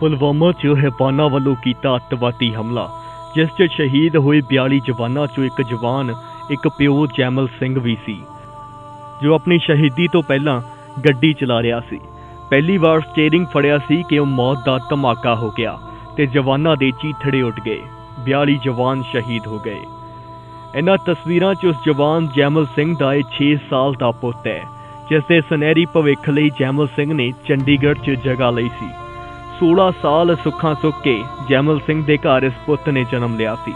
ਪੁਲਵਾਮਾ 'ਚ ਹੈਪਾਨਾ ਵੱਲੋਂ ਕੀਤਾ ਅੱਤਵਾਦੀ ਹਮਲਾ, ਜਿਸ 'ਚ ਸ਼ਹੀਦ ਹੋਏ 42 ਜਵਾਨਾਂ 'ਚੋਂ ਇੱਕ ਜਵਾਨ, ਇੱਕ ਪਿਓ ਜੈਮਲ ਸਿੰਘ ਵੀ ਸੀ, ਜੋ ਆਪਣੀ ਸ਼ਹੀਦੀ ਤੋਂ ਪਹਿਲਾਂ ਗੱਡੀ ਚਲਾ ਰਿਹਾ ਸੀ। ਪਹਿਲੀ ਵਾਰ ਸਟੀering ਫੜਿਆ ਸੀ ਕਿ ਉਹ ਮੌਤ ਦਾ ਧਮਾਕਾ ਹੋ ਗਿਆ ਤੇ ਜਵਾਨਾਂ ਦੇ ਚੀਥੜੇ ਉੱਡ ਗਏ 42 ਜਵਾਨ ਸ਼ਹੀਦ ਹੋ ਗਏ। ਇਹਨਾਂ ਤਸਵੀਰਾਂ 'ਚ ਉਸ ਜਵਾਨ ਜੈਮਲ ਸਿੰਘ ਦਾ ਇਹ 6 ਸਾਲ ਦਾ ਪੁੱਤ ਹੈ, ਜਿਸ ਦੇ ਸੁਨਹਿਰੀ ਭਵਿੱਖ ਲਈ ਜੈਮਲ ਸਿੰਘ ਨੇ ਚੰਡੀਗੜ੍ਹ 'ਚ ਜਗ੍ਹਾ ਲਈ ਸੀ। 16 ਸਾਲ ਸੁੱਖਾਂ ਸੁੱਖ ਕੇ ਜੈਮਲ ਸਿੰਘ ਦੇ ਘਰ ਇਸ ਪੁੱਤ ਨੇ ਜਨਮ ਲਿਆ ਸੀ।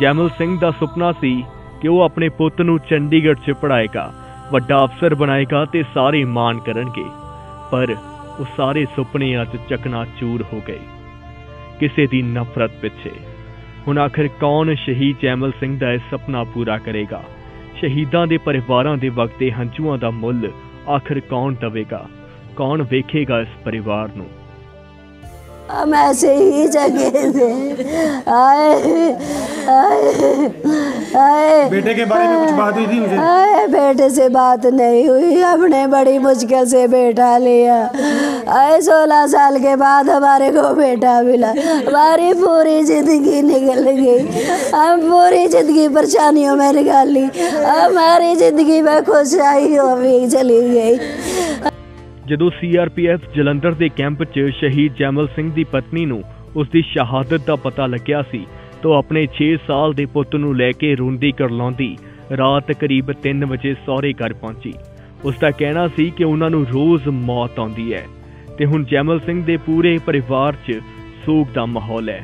ਜੈਮਲ ਸਿੰਘ ਦਾ ਸੁਪਨਾ ਸੀ ਕਿ ਉਹ ਆਪਣੇ ਪੁੱਤ ਨੂੰ ਚੰਡੀਗੜ੍ਹ 'ਚ ਪੜ੍ਹਾਏਗਾ, ਵੱਡਾ ਅਫਸਰ ਬਣਾਏਗਾ ਤੇ ਸਾਰੇ ਮਾਣ ਕਰਨਗੇ। ਪਰ ਉਹ ਸਾਰੇ ਸੁਪਨੇ ਅੱਜ ਚਕਨਾਚੂਰ ਹੋ ਗਏ। ਕਿਸੇ ਦੀ ਨਫ਼ਰਤ ਪਿੱਛੇ। ਹੁਣ ਆਖਿਰ ਕੌਣ ਸ਼ਹੀਦ ਜੈਮਲ ਸਿੰਘ ਦਾ ਇਹ ਸੁਪਨਾ ਪੂਰਾ ਕਰੇਗਾ? ਸ਼ਹੀਦਾਂ ਦੇ ਪਰਿਵਾਰਾਂ ਦੇ ਵਕਤੇ ਹੰਝੂਆਂ ਦਾ ਮੁੱਲ ਆਖਿਰ ਕੌਣ ਦਵੇਗਾ? ਕੌਣ ਵੇਖੇਗਾ ਇਸ ਪਰਿਵਾਰ ਨੂੰ? हम ऐसे ही जगे थे। आए आए आए। बेटे के बारे में कुछ बात हुई थी उनसे आए बेटे से बात नहीं हुई। हमने बड़ी मुश्किल से बेटा लिया। आए सोलह साल के बाद हमारे को बेटा मिला। हमारी पूरी ज़िंदगी निकल गई। हम पूरी ज़िंदगी परेशानियों में निकाली हमारी ज़िंदगी में खुशहाली भी चली गई। ਜਦੋਂ ਸੀਆਰਪੀਐਫ ਜਲੰਧਰ ਦੇ ਕੈਂਪ 'ਚ ਸ਼ਹੀਦ ਜੈਮਲ ਸਿੰਘ ਦੀ ਪਤਨੀ ਨੂੰ ਉਸ ਦੀ ਸ਼ਹਾਦਤ ਦਾ ਪਤਾ ਲੱਗਿਆ ਸੀ, ਤਾਂ ਉਹ ਆਪਣੇ 6 ਸਾਲ ਦੇ ਪੁੱਤ ਨੂੰ ਲੈ ਕੇ ਰੋਂਦੀ ਕਰਲਾਉਂਦੀ ਰਾਤ ਕਰੀਬ 3 ਵਜੇ ਸਹੁਰੇ ਘਰ ਪਹੁੰਚੀ। ਉਸ ਦਾ ਕਹਿਣਾ ਸੀ ਕਿ ਉਹਨਾਂ ਨੂੰ ਰੋਜ਼ ਮੌਤ ਆਉਂਦੀ ਹੈ ਤੇ ਹੁਣ ਜੈਮਲ ਸਿੰਘ ਦੇ ਪੂਰੇ ਪਰਿਵਾਰ 'ਚ ਸੋਗ ਦਾ ਮਾਹੌਲ ਹੈ।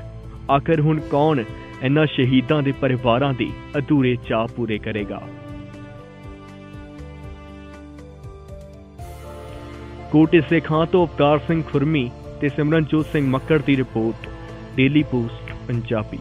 ਆਖਰ ਹੁਣ ਕੌਣ ਇਹਨਾਂ ਸ਼ਹੀਦਾਂ ਦੇ ਪਰਿਵਾਰਾਂ ਦੇ ਅਧੂਰੇ ਚਾਅ ਪੂਰੇ ਕਰੇਗਾ? ਕੋਟੇ ਸੇ ਖਾਂ ਤੋਂ ਅਵਤਾਰ ਸਿੰਘ ਖੁਰਮੀ ਤੇ ਸਿਮਰਨਜੋਤ ਸਿੰਘ ਮੱਕੜ ਦੀ ਰਿਪੋਰਟ ਡੇਲੀ ਪੋਸਟ ਪੰਜਾਬੀ।